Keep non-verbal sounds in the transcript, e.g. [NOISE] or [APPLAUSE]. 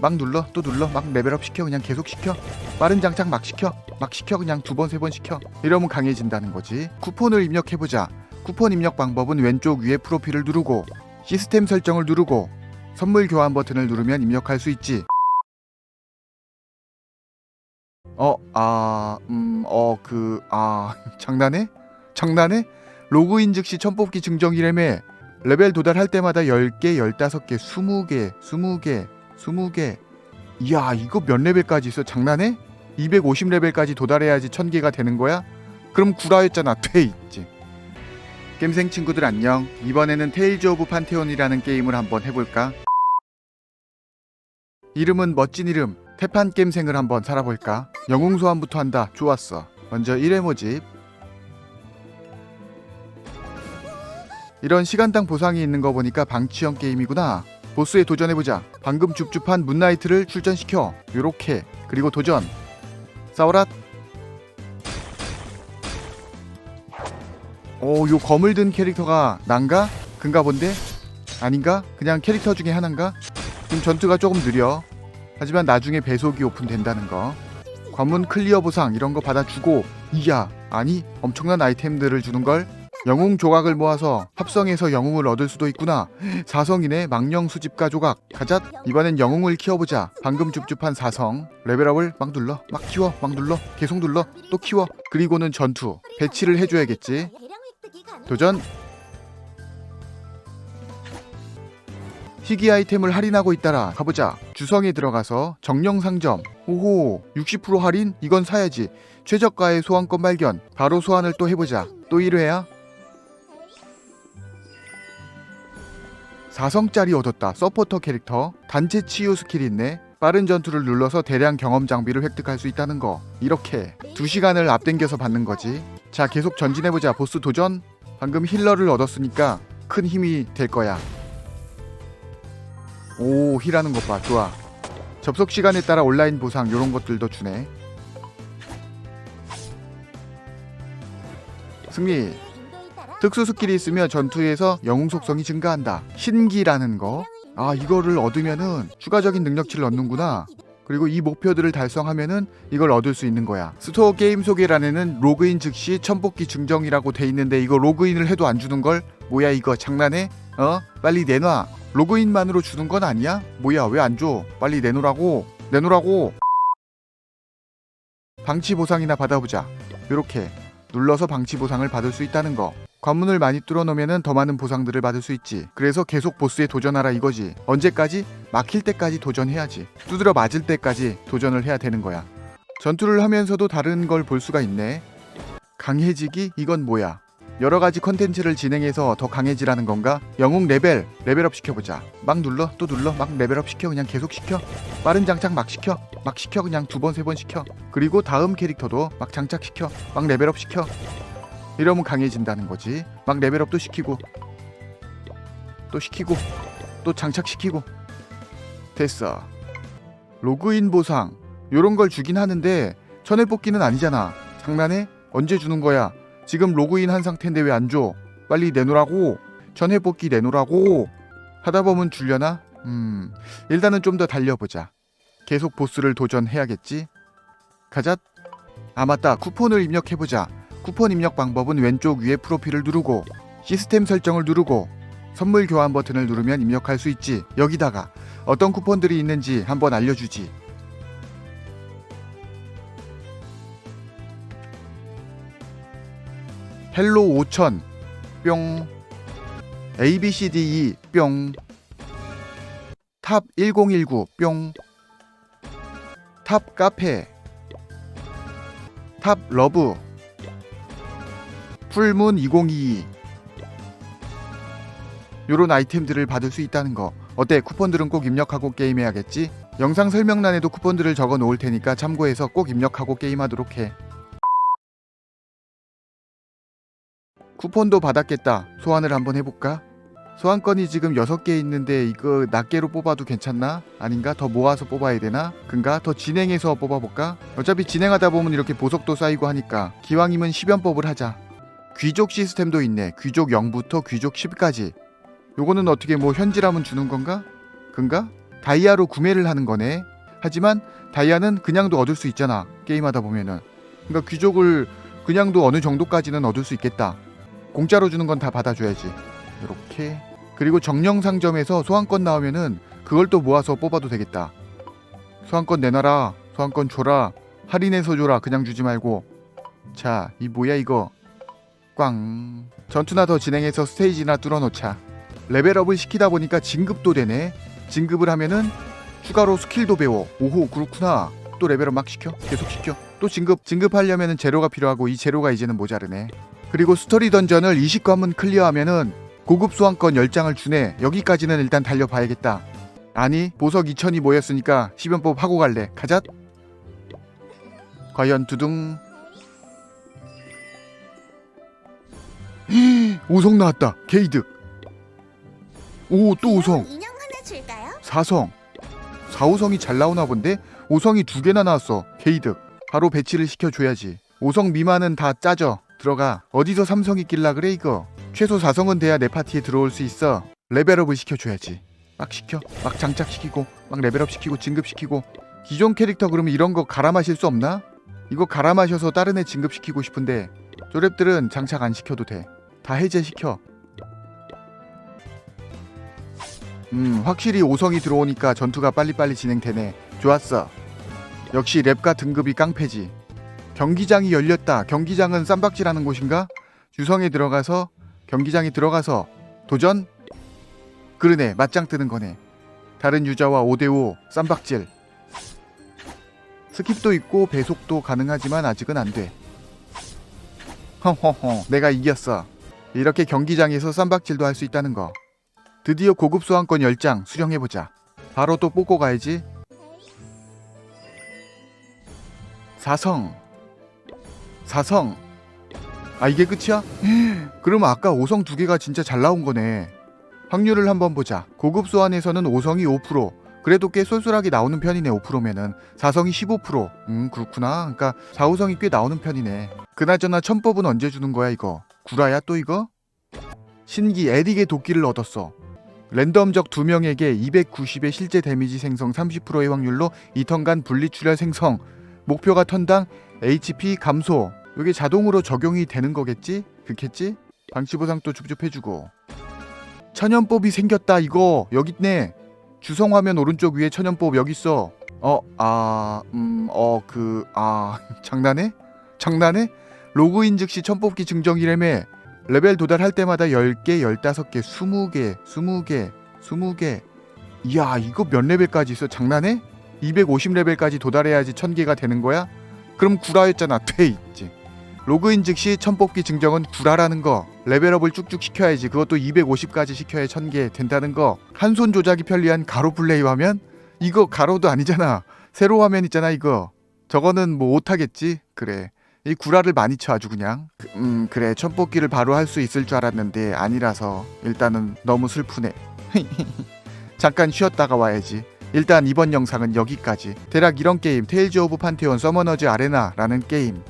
막 눌러 또 눌러. 막 레벨업 시켜. 그냥 계속 시켜. 빠른 장착 막 시켜. 막 시켜. 그냥 두 번 세 번 시켜. 이러면 강해진다는 거지. 쿠폰을 입력해보자. 쿠폰 입력 방법은 왼쪽 위에 프로필을 누르고 시스템 설정을 누르고 선물 교환 버튼을 누르면 입력할 수 있지. 어, 아, 음, 어, 그, 아, [LAUGHS] 장난해? 장난해? 로그인 즉시 천 뽑기 증정이라며. 레벨 도달할 때마다 10개, 15개, 20개, 20개, 20개. 이야, 이거 몇 레벨까지 있어? 장난해? 250레벨까지 도달해야지 1000개가 되는 거야? 그럼 구라였잖아. 돼 있지. 겜생 친구들 안녕. 이번에는 테일즈 오브 판테온이라는 게임을 한번 해볼까? 이름은 멋진 이름. 태판 겜생을 한번 살아볼까? 영웅 소환부터 한다. 좋았어. 먼저 1회 모집. 이런 시간당 보상이 있는 거 보니까 방치형 게임이구나. 보스에 도전해보자. 방금 줍줍한 문나이트를 출전시켜. 요렇게. 그리고 도전. 싸워라. 오, 요 검을 든 캐릭터가 난가? 근가 본데? 아닌가? 그냥 캐릭터 중에 하나인가? 지금 전투가 조금 느려. 하지만 나중에 배속이 오픈된다는 거. 관문 클리어 보상 이런 거 받아주고 이야 아니 엄청난 아이템들을 주는 걸 영웅 조각을 모아서 합성해서 영웅을 얻을 수도 있구나. 사성이네 망령 수집가 조각. 가자 이번엔 영웅을 키워보자. 방금 줍줍한 사성. 레벨업을 막 눌러. 막 키워 막 눌러. 계속 눌러. 또 키워. 그리고는 전투. 배치를 해줘야겠지. 도전. 희귀 아이템을 할인하고 있다라. 가보자. 주성에 들어가서 정령 상점. 오호 60% 할인? 이건 사야지. 최저가의 소환권 발견. 바로 소환을 또 해보자. 또 1회야 4성짜리 얻었다. 서포터 캐릭터 단체 치유 스킬 있네. 빠른 전투를 눌러서 대량 경험 장비를 획득할 수 있다는 거. 이렇게 2시간을 앞당겨서 받는 거지. 자 계속 전진해보자. 보스 도전. 방금 힐러를 얻었으니까 큰 힘이 될 거야. 오 힐하는 것 봐. 좋아. 접속 시간에 따라 온라인 보상 요런 것들도 주네. 승리 특수 스킬이 있으면 전투에서 영웅 속성이 증가한다. 신기라는 거 아 이거를 얻으면은 추가적인 능력치를 얻는구나. 그리고 이 목표들을 달성하면은 이걸 얻을 수 있는 거야. 스토어 게임 소개란에는 로그인 즉시 천복기 증정이라고 돼 있는데 이거 로그인을 해도 안 주는 걸? 뭐야 이거 장난해? 어? 빨리 내놔. 로그인만으로 주는 건 아니야? 뭐야 왜 안 줘? 빨리 내놓으라고. 내놓으라고. 방치 보상이나 받아보자. 요렇게 눌러서 방치 보상을 받을 수 있다는 거 관문을 많이 뚫어 놓으면 더 많은 보상들을 받을 수 있지 그래서 계속 보스에 도전하라 이거지 언제까지? 막힐 때까지 도전해야지 두드려 맞을 때까지 도전을 해야 되는 거야 전투를 하면서도 다른 걸 볼 수가 있네 강해지기 이건 뭐야 여러 가지 컨텐츠를 진행해서 더 강해지라는 건가? 영웅 레벨, 레벨업 시켜보자. 막 눌러, 또 눌러, 막 레벨업 시켜, 그냥 계속 시켜. 빠른 장착 막 시켜, 막 시켜, 그냥 두 번, 세 번 시켜. 그리고 다음 캐릭터도 막 장착시켜, 막 레벨업 시켜. 이러면 강해진다는 거지. 막 레벨업도 시키고, 또 시키고, 또 장착시키고. 됐어. 로그인 보상, 요런 걸 주긴 하는데, 천회 뽑기는 아니잖아. 장난해? 언제 주는 거야? 지금 로그인 한 상태인데 왜 안 줘? 빨리 내놓으라고. 전회 뽑기 내놓으라고. 하다 보면 줄려나? 음, 일단은 좀 더 달려보자. 계속 보스를 도전해야겠지? 가자. 아 맞다. 쿠폰을 입력해보자. 쿠폰 입력 방법은 왼쪽 위에 프로필을 누르고 시스템 설정을 누르고 선물 교환 버튼을 누르면 입력할 수 있지. 여기다가 어떤 쿠폰들이 있는지 한번 알려주지. 헬로 5000 뿅. ABCDE 뿅. 탑 1019 뿅. 탑 카페. 탑 러브 풀문 2022 요런 아이템들을 받을 수 있다는 거 어때 쿠폰들은 꼭 입력하고 게임해야겠지? 영상 설명란에도 쿠폰들을 적어 놓을 테니까 참고해서 꼭 입력하고 게임하도록 해 쿠폰도 받았겠다. 소환을 한번 해볼까? 소환권이 지금 6개 있는데 이거 낱개로 뽑아도 괜찮나? 아닌가? 더 모아서 뽑아야 되나? 근가? 더 진행해서 뽑아볼까? 어차피 진행하다 보면 이렇게 보석도 쌓이고 하니까 기왕이면 10연법을 하자. 귀족 시스템도 있네. 귀족 0부터 귀족 10까지. 요거는 어떻게 뭐 현질하면 주는 건가? 근가? 다이아로 구매를 하는 거네. 하지만 다이아는 그냥도 얻을 수 있잖아. 게임하다 보면은. 그러니까 귀족을 그냥도 어느 정도까지는 얻을 수 있겠다. 공짜로 주는 건 다 받아줘야지. 이렇게. 그리고 정령 상점에서 소환권 나오면은 그걸 또 모아서 뽑아도 되겠다. 소환권 내놔라. 소환권 줘라. 할인해서 줘라. 그냥 주지 말고. 자, 이 뭐야 이거? 꽝. 전투나 더 진행해서 스테이지나 뚫어놓자. 레벨업을 시키다 보니까 진급도 되네. 진급을 하면은 추가로 스킬도 배워. 오호 그렇구나. 또 레벨업 막 시켜. 계속 시켜. 또 진급 진급하려면은 재료가 필요하고 이 재료가 이제는 모자르네. 그리고 스토리 던전을 20관문 클리어하면은 고급 소환권 10장을 주네. 여기까지는 일단 달려봐야겠다. 아니 보석 2000이 모였으니까 10연법 하고 갈래. 가자. 과연 두둥. [GASPS] 오성 나왔다. 게이득. 오또 오성. 인형 하나 줄까요? 사성. 사오성이 잘 나오나 본데 오성이 두 개나 나왔어. 게이득. 바로 배치를 시켜줘야지. 오성 미만은 다 짜져. 들어가. 어디서 삼성 있길라 그래 이거. 최소 4성은 돼야 내 파티에 들어올 수 있어. 레벨업을 시켜줘야지. 막 시켜. 막 장착시키고 막 레벨업 시키고 진급시키고. 기존 캐릭터 그러면 이런 거 갈아 마실 수 없나? 이거 갈아 마셔서 다른 애 진급시키고 싶은데 쪼랩들은 장착 안 시켜도 돼. 다 해제시켜. 음, 확실히 5성이 들어오니까 전투가 빨리빨리 진행되네. 좋았어. 역시 랩과 등급이 깡패지. 경기장이 열렸다. 경기장은 쌈박질하는 곳인가? 주성에 들어가서 경기장에 들어가서 도전? 그러네. 맞짱 뜨는 거네. 다른 유저와 5대5 쌈박질. 스킵도 있고 배속도 가능하지만 아직은 안 돼. 허허허. 내가 이겼어. 이렇게 경기장에서 쌈박질도 할 수 있다는 거. 드디어 고급 소환권 10장 수령해보자. 바로 또 뽑고 가야지. 사성. 사성. 아 이게 끝이야? [GASPS] 그럼 아까 5성 두 개가 진짜 잘 나온 거네. 확률을 한번 보자. 고급 소환에서는 5성이 5%. 그래도 꽤 쏠쏠하게 나오는 편이네 5%면은 4성이 15%. 음 그렇구나. 그러니까 4, 5성이 꽤 나오는 편이네. 그나저나 천법은 언제 주는 거야 이거? 구라야 또 이거? 신기 에릭의 도끼를 얻었어. 랜덤적 두 명에게 290의 실제 데미지 생성 30%의 확률로 2턴간 분리출혈 생성. 목표가 턴당 HP 감소. 이게 자동으로 적용이 되는 거겠지? 그겠지? 방치 보상 또 줍줍해주고. 천연법이 생겼다 이거 여기 있네. 주성 화면 오른쪽 위에 천연법 여기 있어. 어, 아, 음, 어, 그, 아, [LAUGHS] 장난해? 장난해? 로그인 즉시 천뽑기 증정이래매. 레벨 도달할 때마다 10개, 15개, 20개, 20개, 20개. 이야, 이거 몇 레벨까지 있어? 장난해? 250레벨까지 도달해야지 1000개가 되는 거야? 그럼 구라였잖아. [LAUGHS] 돼 있지. 로그인 즉시 천뽑기 증정은 구라라는 거. 레벨업을 쭉쭉 시켜야지. 그것도 250까지 시켜야 1000개 된다는 거. 한 손 조작이 편리한 가로 플레이 화면? 이거 가로도 아니잖아. 세로 화면 있잖아, 이거. 저거는 뭐 못하겠지? 그래. 이 구라를 많이 쳐 아주 그냥. 그, 음 그래. 천뽑기를 바로 할 수 있을 줄 알았는데 아니라서 일단은 너무 슬프네. [LAUGHS] 잠깐 쉬었다가 와야지. 일단 이번 영상은 여기까지. 대략 이런 게임. 테일즈 오브 판테온 서머너즈 아레나라는 게임